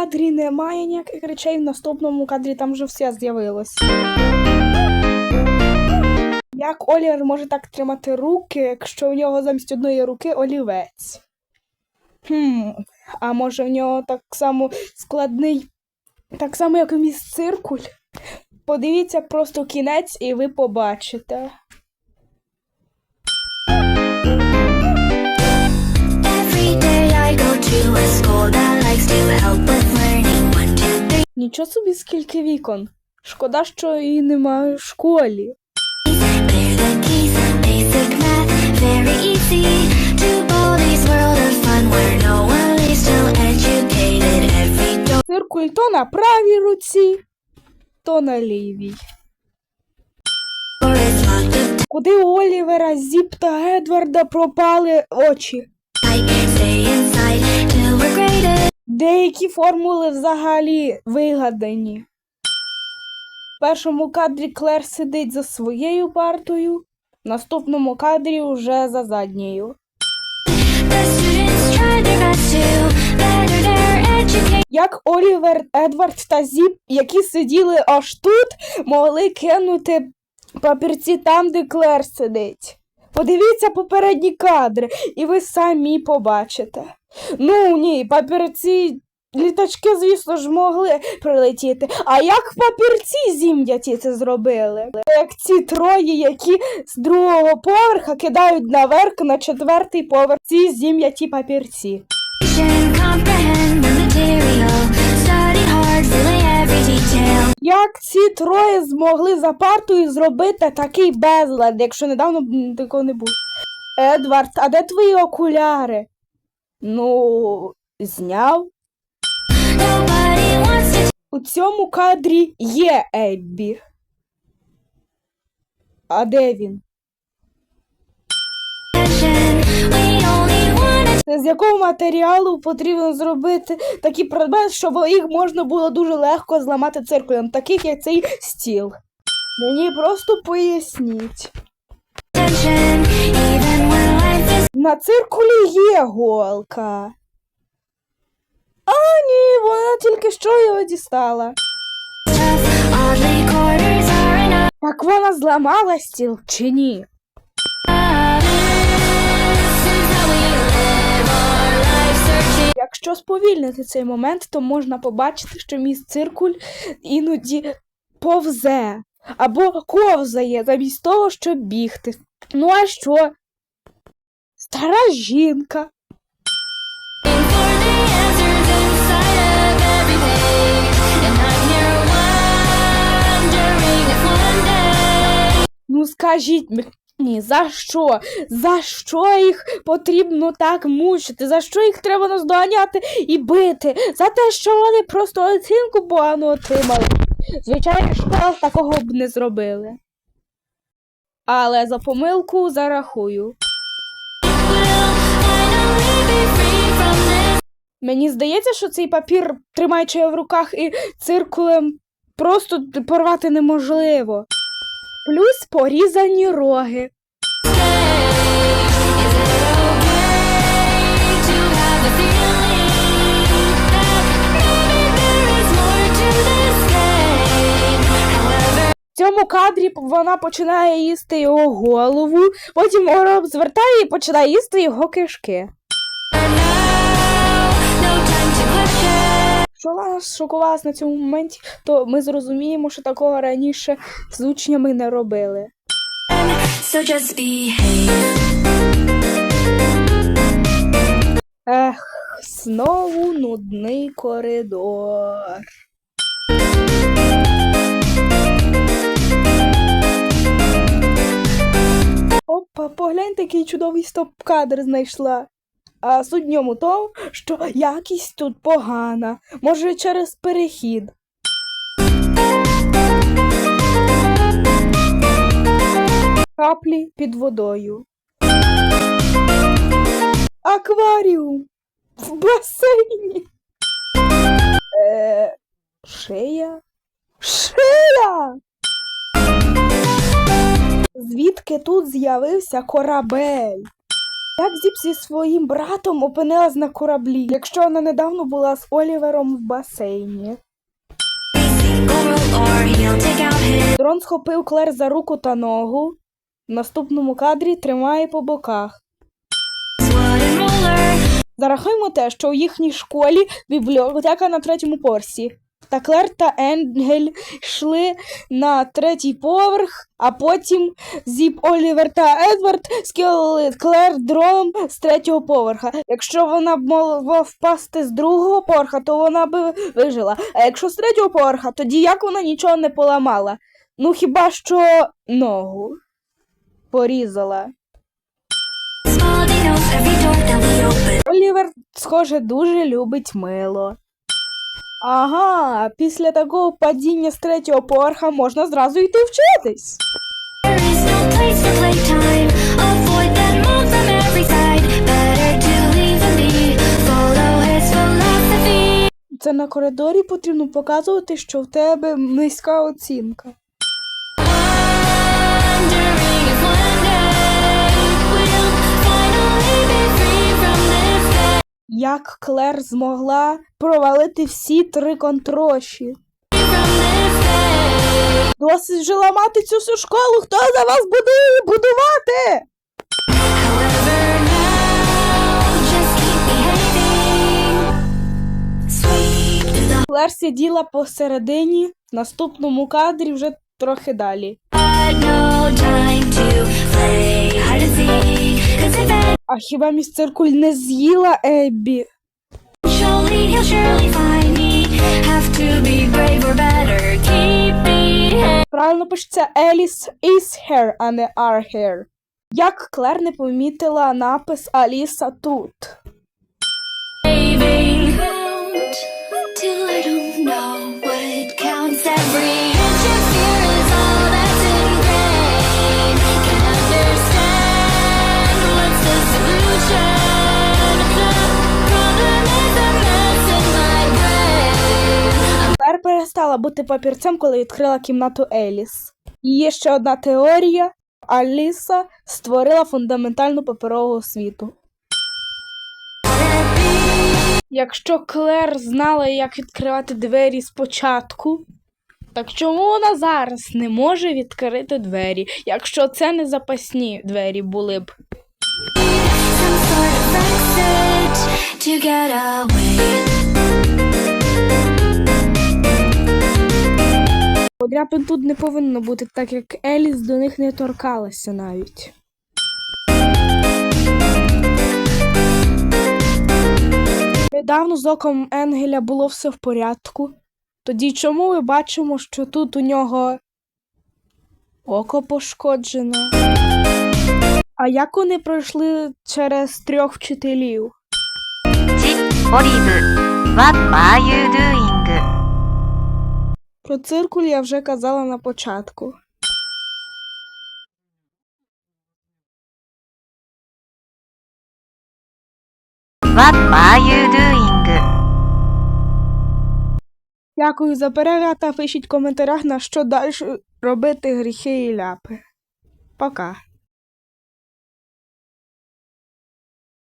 кадрі немає ніяких речей, в наступному кадрі там вже все з'явилось. Як Олівер може так тримати руки, якщо в нього замість одної руки олівець? Хм, а може в нього так само складний, так само, як і міс циркуль? Подивіться просто кінець, і ви побачите. Нічого собі скільки вікон. Шкода, що її немає в школі. Циркуль то на правій руці, то на лівій. Куди Олівера, Зіп та Едварда пропали очі? Деякі формули взагалі вигадані. В першому кадрі Клер сидить за своєю партою, в наступному кадрі уже за задньою. Як Олівер, Едвард та Зіп, які сиділи аж тут, могли кинути папірці там, де Клер сидить. Подивіться попередні кадри, і ви самі побачите. Ну ні, папірці. Літачки, звісно ж, могли прилетіти. А як папірці зім'яті це зробили? Як ці троє, які з другого поверха кидають наверх на четвертий поверх ці зім'яті папірці. Як ці троє змогли за партою зробити такий безлад, якщо недавно такого не було? Едвард, а де твої окуляри? Ну, зняв. У цьому кадрі є Еббі. А де він? З якого матеріалу потрібно зробити такі предмети, щоб їх можна було дуже легко зламати циркулем, таких як цей стіл. Мені просто поясніть. На циркулі є голка. А, ні, вона тільки що його дістала. Так вона зламала стіл чи ні? Якщо сповільнити цей момент, то можна побачити, що міс циркуль іноді повзе або ковзає замість того, щоб бігти. Ну а що? Стара жінка. Ну скажіть мені, за що? За що їх потрібно так мучити? За що їх треба наздоганяти і бити? За те, що вони просто оцінку погану отримали. Звичайно, школа такого б не зробили. Але за помилку зарахую. Мені здається, що цей папір, тримаючи його в руках і циркулем, просто порвати неможливо. Плюс порізані роги. В цьому кадрі вона починає їсти його голову, потім Ороб звертає і починає їсти його кишки. Що нас шокувалось на цьому моменті, то ми зрозуміємо, що такого раніше з учнями не робили. So just. Ех, знову нудний коридор. Опа, погляньте, який чудовий стоп-кадр знайшла. А суть в ньому тому, що якість тут погана. Може, через перехід. Каплі під водою. Акваріум в басейні. Е, шия? Шия! Звідки тут з'явився корабель? Як Зіп зі своїм братом опинилась на кораблі, якщо вона недавно була з Олівером в басейні? Дрон схопив Клер за руку та ногу. В наступному кадрі тримає по боках. Зарахуємо те, що у їхній школі бібліотека на третьому поверсі. Та Клер та Енгель йшли на третій поверх, а потім Зіп, Олівер та Едвард скинули Клер дрон з третього поверха. Якщо вона б могла впасти з другого поверха, то вона б вижила. А якщо з третього поверха, тоді як вона нічого не поламала? Ну хіба що ногу порізала. Олівер, схоже, дуже любить мило. Ага, після такого падіння з третього поверха можна зразу йти вчитись. Це на коридорі потрібно показувати, що в тебе низька оцінка. Як Клер змогла провалити всі три контроші. Досить вже ламати цю всю школу. Хто за вас буде будувати? Клер сиділа посередині, в наступному кадрі вже трохи далі. А хіба міс циркуль не з'їла Еббі? Правильно пишеться Alice is here, а не are here. Як Клер не помітила напис Аліса тут? Перестала бути папірцем, коли відкрила кімнату Еліс. І є ще одна теорія. Аліса створила фундаментальну паперову освіту. Якщо Клер знала, як відкривати двері спочатку, так чому вона зараз не може відкрити двері, якщо це не запасні двері були б? To get away. Подряпин тут не повинно бути, так як Еліс до них не торкалася навіть. Недавно з оком Енгеля було все в порядку. Тоді чому ми бачимо, що тут у нього око пошкоджено? А як вони пройшли через трьох вчителів? What are you doing? Про циркуль я вже казала на початку. What are you doing? Дякую за перегляд та пишіть в коментарях, на що далі робити гріхи і ляпи. Пока.